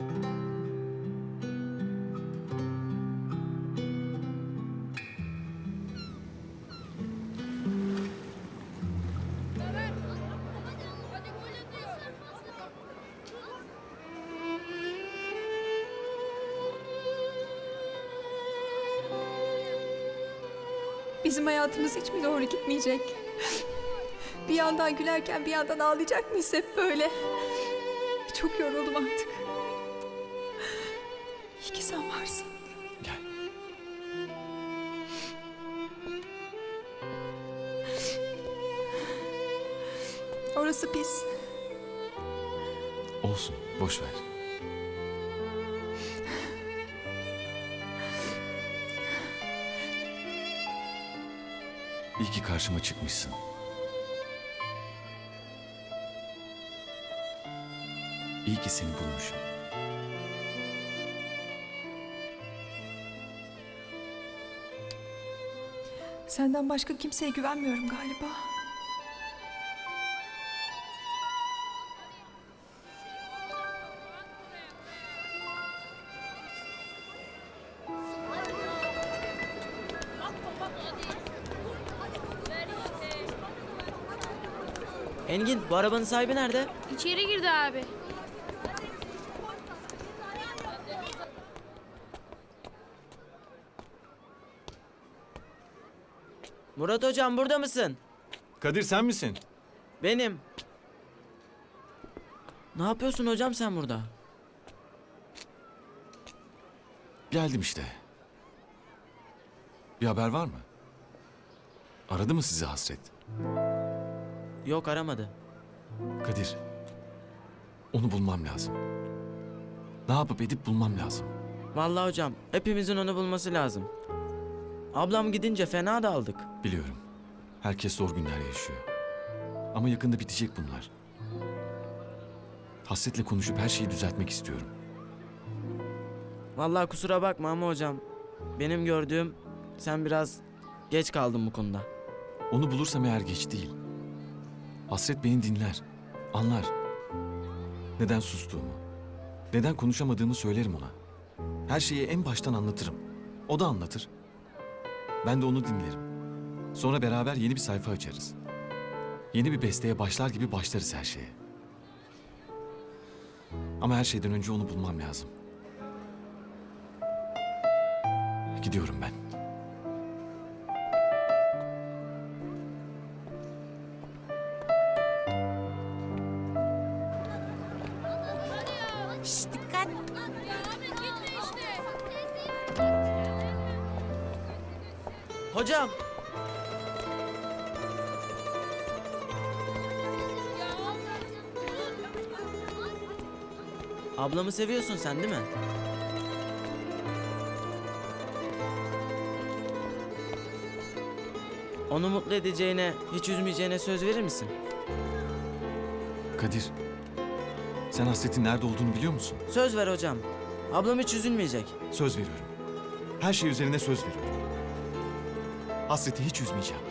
Bizim hayatımız hiç mi doğru gitmeyecek? Bir yandan gülerken bir yandan ağlayacak mıyız hep böyle? Çok yoruldum artık. Ki sen varsın. Gel. Orası pis. Olsun. Boş ver. İyi ki karşıma çıkmışsın. İyi ki seni bulmuşum. Senden başka kimseye güvenmiyorum galiba. Engin bu arabanın sahibi nerede? İçeri girdi abi. Murat hocam burada mısın? Kadir sen misin? Benim. Ne yapıyorsun hocam sen burada? Geldim işte. Bir haber var mı? Aradı mı sizi hasret? Yok aramadı. Kadir. Onu bulmam lazım. Ne yapıp edip bulmam lazım. Vallahi hocam hepimizin onu bulması lazım. Ablam gidince fena da aldık. Biliyorum. Herkes zor günler yaşıyor. Ama yakında bitecek bunlar. Hasretle konuşup her şeyi düzeltmek istiyorum. Vallahi kusura bakma ama hocam. Benim gördüğüm sen biraz geç kaldın bu konuda. Onu bulursam eğer geç değil. Hasret beni dinler, anlar. Neden sustuğumu, neden konuşamadığımı söylerim ona. Her şeyi en baştan anlatırım. O da anlatır. Ben de onu dinlerim. Sonra beraber yeni bir sayfa açarız. Yeni bir besteye başlar gibi başlarız her şeye. Ama her şeyden önce onu bulmam lazım. Gidiyorum ben. Hocam! Ablamı seviyorsun sen değil mi? Onu mutlu edeceğine, hiç üzmeyeceğine söz verir misin? Kadir, sen hasretin nerede olduğunu biliyor musun? Söz ver hocam. Ablam hiç üzülmeyecek. Söz veriyorum. Her şey üzerine söz veriyorum. Hasreti hiç üzmeyeceğim.